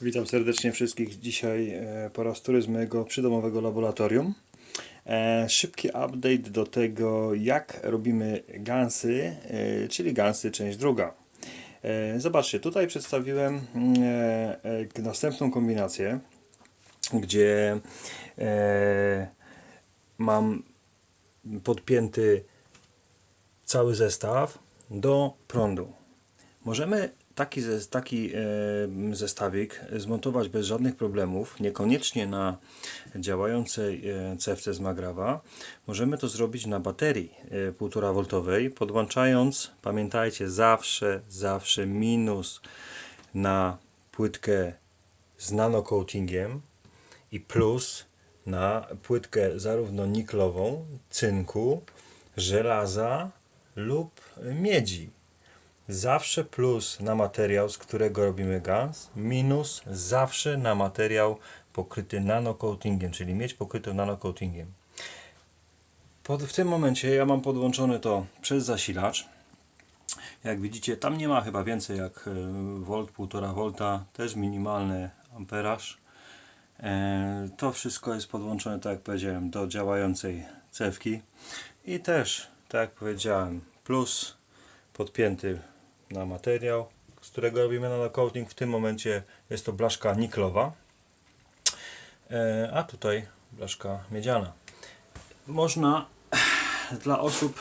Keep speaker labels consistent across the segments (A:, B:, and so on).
A: Witam serdecznie wszystkich dzisiaj e, po raz który z mojego przydomowego laboratorium. E, Szybki update do tego, jak robimy gansy, e, czyli gansy część druga. Zobaczcie, tutaj przedstawiłem następną kombinację, gdzie mam podpięty cały zestaw do prądu. Możemy taki, taki e, zestawik zmontować bez żadnych problemów, niekoniecznie na działającej e, cewce z Magrawa. Możemy to zrobić na baterii e, 1,5 V, podłączając, pamiętajcie, zawsze, zawsze minus na płytkę z nanocoatingiem i plus na płytkę zarówno niklową, cynku, żelaza lub miedzi. Zawsze plus na materiał, z którego robimy gaz, minus zawsze na materiał pokryty nanocoatingiem, czyli mieć pokryty nanocoatingiem. Pod, w tym momencie ja mam podłączone to przez zasilacz. Jak widzicie, tam nie ma chyba więcej jak e, volt, 1,5 V, też minimalny amperaż. E, To wszystko jest podłączone, tak jak powiedziałem, do działającej cewki i też, tak jak powiedziałem, plus podpięty na materiał, z którego robimy nanocoating. W tym momencie jest to blaszka niklowa, E, a tutaj blaszka miedziana. Można dla osób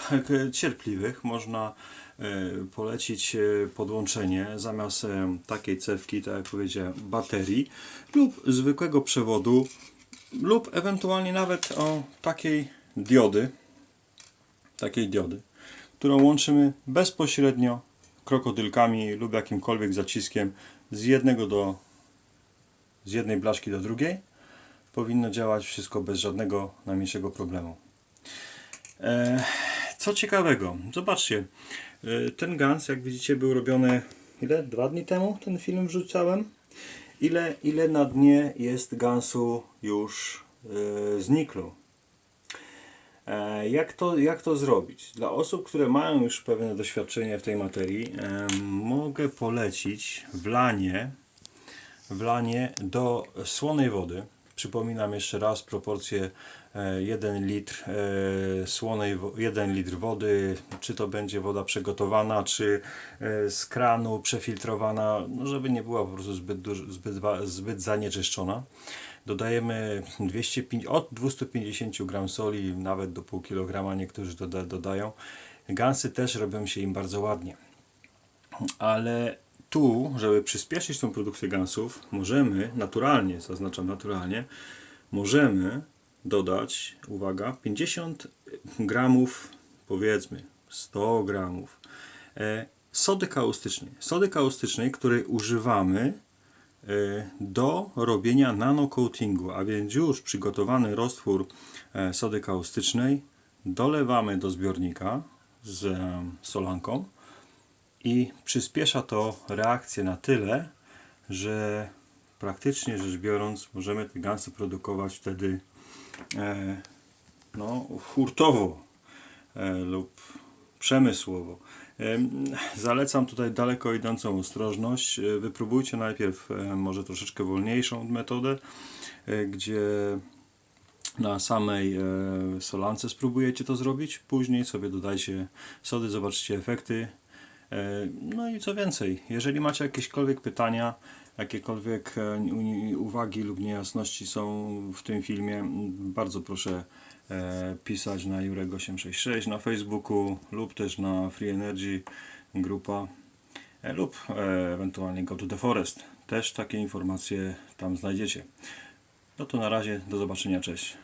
A: cierpliwych można e, polecić e, podłączenie zamiast takiej cewki, tak jak powiedziałem, baterii lub zwykłego przewodu lub ewentualnie nawet o takiej diody takiej diody, którą łączymy bezpośrednio krokodylkami lub jakimkolwiek zaciskiem z jednego do z jednej blaszki do drugiej powinno działać wszystko bez żadnego najmniejszego problemu. E, co ciekawego, zobaczcie, e, ten gans, jak widzicie, był robiony ile? Dwa dni temu ten film wrzucałem. Ile, ile na dnie jest gansu już e, znikło? E, Jak to, jak to zrobić? Dla osób, które mają już pewne doświadczenie w tej materii, e, mogę polecić wlanie, wlanie do słonej wody. Przypominam jeszcze raz proporcję e, 1 litr e, słonej, wo- 1 litr wody, czy to będzie woda przygotowana, czy z kranu przefiltrowana, no żeby nie była po prostu zbyt, duż, zbyt, zbyt zanieczyszczona. Dodajemy 205, od 250 gram soli, nawet do pół kilograma niektórzy doda, dodają. Gansy też robią się im bardzo ładnie. Ale tu, żeby przyspieszyć tą produkcję gansów, możemy naturalnie, zaznaczam naturalnie, możemy dodać, uwaga, 50 gramów, powiedzmy 100 gramów e, sody kaustycznej. Sody kaustycznej, której używamy do robienia nanocoatingu, a więc już przygotowany roztwór e, sody kaustycznej dolewamy do zbiornika z e, solanką i przyspiesza to reakcję na tyle, że praktycznie rzecz biorąc możemy te gansy produkować wtedy e, no, hurtowo lub przemysłowo. Zalecam tutaj daleko idącą ostrożność. E, Wypróbujcie najpierw e, może troszeczkę wolniejszą metodę, e, gdzie na samej solance spróbujecie to zrobić. Później sobie dodajcie sody, zobaczycie efekty. No i co więcej, jeżeli macie jakiekolwiek pytania, jakiekolwiek uwagi lub niejasności są w tym filmie, bardzo proszę pisać na Jurek866 na Facebooku lub też na Free Energy grupa e, lub e, ewentualnie Go to the Forest. Też takie informacje tam znajdziecie. No to na razie, do zobaczenia, cześć.